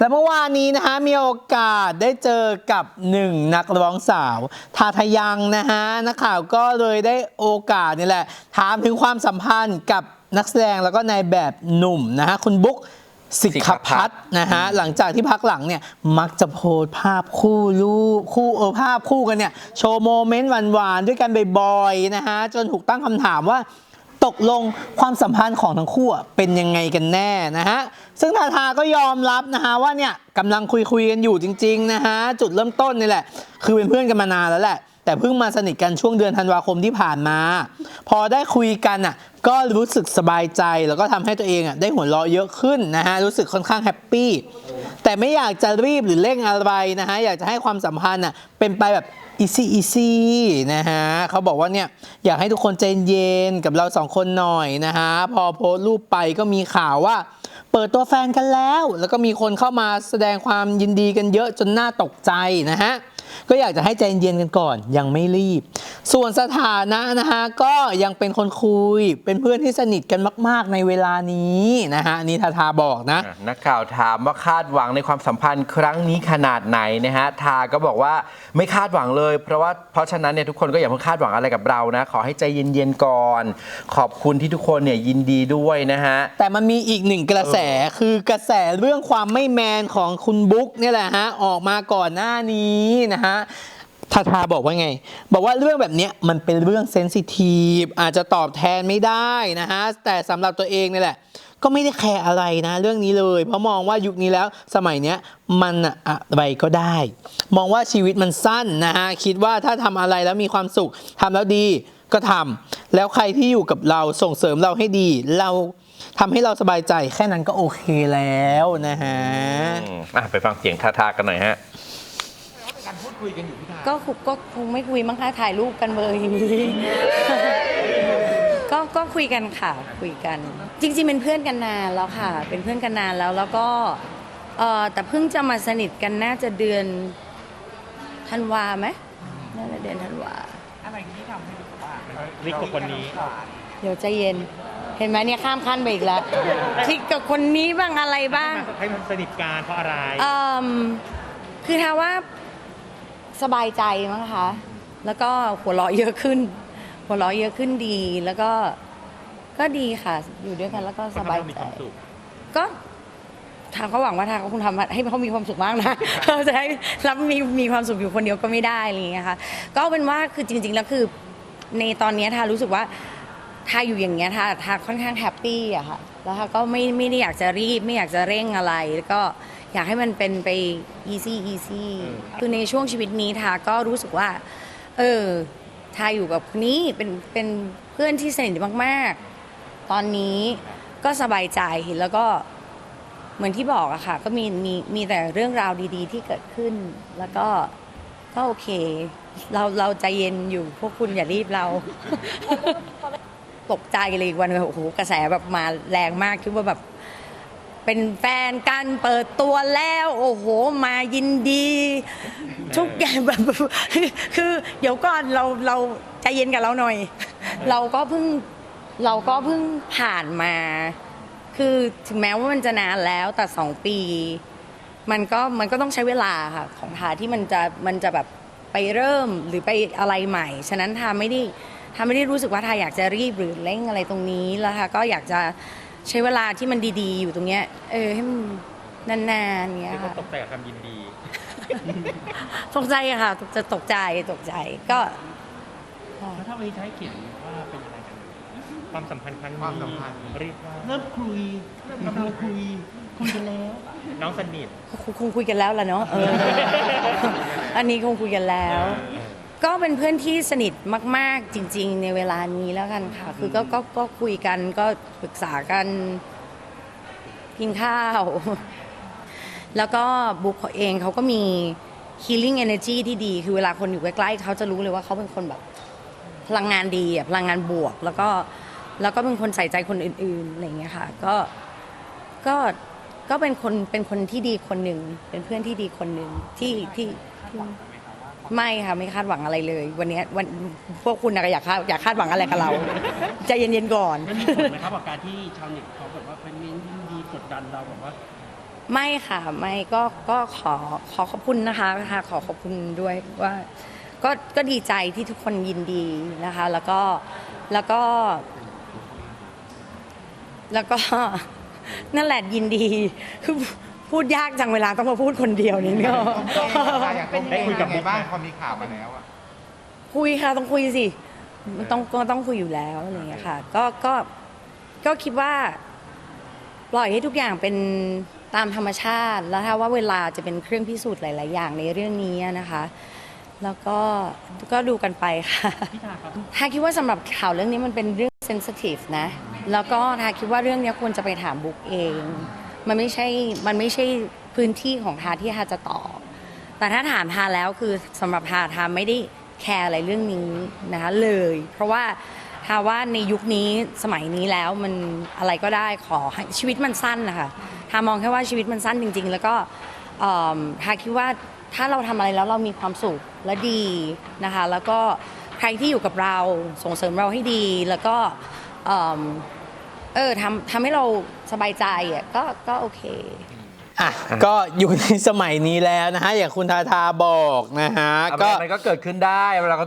และเมื่อวานนี้นะคะมีโอกาสได้เจอกับหนึ่งนักร้องสาวทาทายังนะฮะนักข่าวก็เลยได้โอกาสนี่แหละ ถามถึงความสัมพันธ์กับนักแสดงแล้วก็นายแบบหนุ่มนะฮะคุณบุ๊กสิกขพัฒน์นะฮะหลังจากที่พักหลังเนี่ยมักจะโพสต์ภาพคู่รูปคู่เออภาพคู่กันเนี่ยโชว์โมเมนต์หวานๆด้วยกันบ่อยๆนะฮะจนถูกตั้งคำถามว่า ตกลงความสัมพันธ์ของทั้งคู่เป็นยังไงกันแน่นะฮะ ซึ่งทาทาก็ยอมรับนะฮะว่าเนี่ยกำลังคุยคุยๆกันอยู่จริงๆนะฮะจุดเริ่มต้นนี่แหละ คือเป็นเพื่อนกันมานานแล้วแหละ แต่เพิ่งมาสนิทกันช่วงเดือนธันวาคมที่ผ่านมา พอได้คุยกันอะก็รู้สึกสบายใจแล้วก็ทำให้ตัวเองอะได้หัวเราะเยอะขึ้นนะฮะรู้สึกค่อนข้างแฮปปี้แต่ไม่อยากจะรีบหรือเร่งอะไรนะฮะอยากจะให้ความสัมพันธ์อะเป็นไปแบบ อีซี่อีซี่นะฮะเขาบอกว่าเนี่ยอยากให้ทุกคนใจเย็นกับเราสองคนหน่อยนะฮะพอโพสต์รูปไปก็มีข่าวว่า เปิดตัวแฟนกันแล้ว แล้วก็มีคนเข้ามาแสดงความยินดีกันเยอะจนน่าตกใจนะฮะ ก็อยากจะให้ใจเย็นกันก่อนยังไม่รีบ ส่วนสถานะนะฮะก็ยังเป็นคนคุย เป็นเพื่อนที่สนิทกันมาก ๆ ในเวลานี้นะฮะอันนี่ทาทาบอกนะอะนักข่าวถามว่าคาดหวังในความสัมพันธ์ครั้งนี้ขนาดไหนนะฮะทาก็บอกว่าไม่คาดหวังเลย เพราะว่าเพราะฉะนั้นเนี่ยทุกคนก็อย่าเพิ่งคาดหวังอะไรกับเรานะ ขอให้ใจเย็นๆก่อน ขอบคุณที่ทุกคนเนี่ยยินดีด้วยนะฮะแต่มันมีอีกหนึ่งกระแสคือกระแสเรื่องความไม่แมนของคุณบุ๊กเนี่ยแหละฮะออกมาก่อนหน้านี้นะฮะทาทาบอกว่าไง บอกว่าเรื่องแบบนี้มันเป็นเรื่องเซนซิทีฟอาจจะตอบแทนไม่ได้นะฮะ แต่สำหรับตัวเองนี่แหละ ก็ไม่ได้แคร์อะไรนะเรื่องนี้เลย เพราะมองว่ายุคนี้แล้วสมัยเนี้ยมันอะอะไรก็ได้ มองว่าชีวิตมันสั้นนะฮะ คิดว่าถ้าทำอะไรแล้วมีความสุขทำแล้วดีก็ทำแล้วใครที่อยู่กับเราส่งเสริมเราให้ดี เราทำให้เราสบายใจแค่นั้นก็โอเคแล้วนะฮะอะไปฟังเสียงทาทากันหน่อยฮะ ก็คงก็คงไม่คุยมั้งคะถ่ายรูปกันเบอร์อย่างนี้ ก็ก็คุยกันค่ะคุยกัน จริงๆเป็นเพื่อนกันนานแล้วค่ะ เป็นเพื่อนกันนานแล้วแล้วก็เออแต่เพิ่งจะมาสนิทกันน่าจะเดือนธันวาไหมน่าจะเดือนธันวาลิกกับคนนี้ เดี๋ยวใจเย็น เห็นไหมเนี่ยข้ามขั้นไปอีกแล้วคลิกกับคนนี้บ้างอะไรบ้างให้มันสนิทกันเพราะอะไร เอิ่มคือถ้าว่า สบายใจมั้งคะ แล้วก็หัวเราะเยอะขึ้น หัวเราะเยอะขึ้นดี แล้วก็ก็ดีค่ะ อยู่ด้วยกันแล้วก็สบายมีใจความสุขก็ทางเขาหวังว่าทางเขาคงทำให้เขามีความสุขมากนะเขาจะให้รับมีมีความสุขอยู่คนเดียวก็ไม่ได้อะไรอย่างเงี้ยค่ะ ก็เอาเป็นว่าคือจริง ๆ แล้วคือ ในตอนเนี้ยทารู้สึกว่าทาอยู่อย่างเงี้ยทาทาค่อนข้างแฮปปี้อะค่ะ แล้วทาก็ไม่ไม่ได้อยากจะรีบไม่อยากจะเร่งอะไรแล้วก็ อยากให้มันเป็นไป easy easy คือในช่วงชีวิตนี้ทาก็รู้สึกว่า เออทาอยู่กับคนนี้เป็นเป็นเพื่อนที่สนิทมากๆ ตอนนี้ก็สบายใจแล้วก็เหมือนที่บอกอะค่ะ ก็มีมีมีแต่เรื่องราวดี ๆ ที่เกิดขึ้น แล้วก็ก็โอเค เราเราใจเย็นอยู่พวกคุณอย่ารีบเรา ตกใจเลยอีกวันหนึ่งโอ้โหกระแสแบบมาแรงมากคิดว่าแบบ เป็นแฟนกันเปิดตัวแล้ว โอ้โห มายินดี ทุกอย่างแบบคือเดี๋ยวก่อนเราเราใจเย็นกับเราหน่อย เราก็เพิ่งเราก็เพิ่งผ่านมา คือถึงแม้ว่ามันจะนานแล้วแต่สองปี มันก็มันก็ต้องใช้เวลาค่ะของทาที่มันจะมันจะแบบไปเริ่มหรือไปอะไรใหม่ ฉะนั้นทาไม่ได้ทาไม่ได้รู้สึกว่าทาอยากจะรีบหรือเร่งอะไรตรงนี้แล้วทาก็อยากจะ ใช้เวลาที่มันดีๆ อยู่ตรงเนี้ย เออให้มันนานๆเงี้ยเรียกว่าค่ะตกแต่กับคำยินดีตกใจอะค่ะจะตกใจตกใจก็แล้วถ้าวันนี้จะให้เขียนว่าเป็นอะไรกัน ความสัมพันธ์ครั้งนี้ความสัมพันธ์ เรียกว่าเริ่มคุยเริ่มกำลังคุยคุยกันแล้ว น้องสนิทคงคงคุยกันแล้วล่ะเนาะเออ อันนี้คงคุยกันแล้ว ก็เป็นเพื่อนที่สนิทมาก ๆ จริง ๆ ในเวลานี้แล้วกันค่ะ คือก็ก็ก็คุยกันก็ปรึกษากันกินข้าว แล้วก็บุ๊กเขาเองเขาก็มี healing energy ที่ดี คือเวลาคนอยู่ใกล้ๆเขาจะรู้เลยว่าเขาเป็นคนแบบพลังงานดีอะพลังงานบวก แล้วก็แล้วก็เป็นคนใส่ใจคนอื่นๆอะไรอย่างเงี้ยค่ะ ก็ก็ก็เป็นคนเป็นคนที่ดีคนหนึ่งเป็นเพื่อนที่ดีคนหนึ่งที่ที่ที่ ไม่ค่ะไม่คาดหวังอะไรเลย วันเนี้ยวันพวกคุณนะก็อยากคาดอยากคาดหวังอะไรกับเราใจเย็นๆก่อน มันมีผลไหมครับกับการที่ชาวเน็ตเขาแบบว่าเป็นเม้นยินดีกดดันเราแบบว่า ไม่ค่ะไม่ก็ก็ขอขอขอบคุณนะคะค่ะขอขอบคุณด้วยว่า ก็ก็ดีใจที่ทุกคนยินดีนะคะ แล้วก็แล้วก็ แล้วก็นั่นแหละยินดีคือ พูดยากจังเวลาต้องมาพูดคนเดียวนี่เนาะได้คุยกับบุ๊กไหมบ้างพอมีข่าวมาแล้วอะคุยค่ะต้องคุยสิมันต้องก็ต้องคุยอยู่แล้วอะไรอย่างเงี้ยค่ะ ก็ก็ก็คิดว่า ปล่อยให้ทุกอย่างเป็นตามธรรมชาติแล้วถ้าว่าเวลาจะเป็นเครื่องพิสูจน์หลาย ๆ อย่างในเรื่องนี้นะคะ แล้วก็ก็ดูกันไปค่ะพี่ทาครับทาคิดว่าสำหรับข่าวเรื่องนี้มันเป็นเรื่องเซนซิทีฟนะ แล้วก็ทาคิดว่าเรื่องนี้ควรจะไปถามบุ๊กเอง มันไม่ใช่มันไม่ใช่พื้นที่ของทาที่ทาจะตอบแต่ถ้าถามทาแล้วคือสำหรับทาทาไม่ได้แคร์อะไรเรื่องนี้นะคะเลย เพราะว่าทาว่าในยุคนี้สมัยนี้แล้วมันอะไรก็ได้ขอชีวิตมันสั้นนะคะทามองแค่ว่าชีวิตมันสั้นจริง ๆ แล้วก็เอิ่มทาคิดว่าถ้าเราทำอะไรแล้วเรามีความสุขและดีนะคะแล้วก็ใครที่อยู่กับเราส่งเสริมเราให้ดีแล้วก็ เอิ่มเออทำทำให้เราสบายใจอะก็ก็โอเค อะก็อยู่ในสมัยนี้แล้วนะฮะอย่างคุณทาทาบอกนะฮะก็ก็มันก็เกิดขึ้นได้เราก็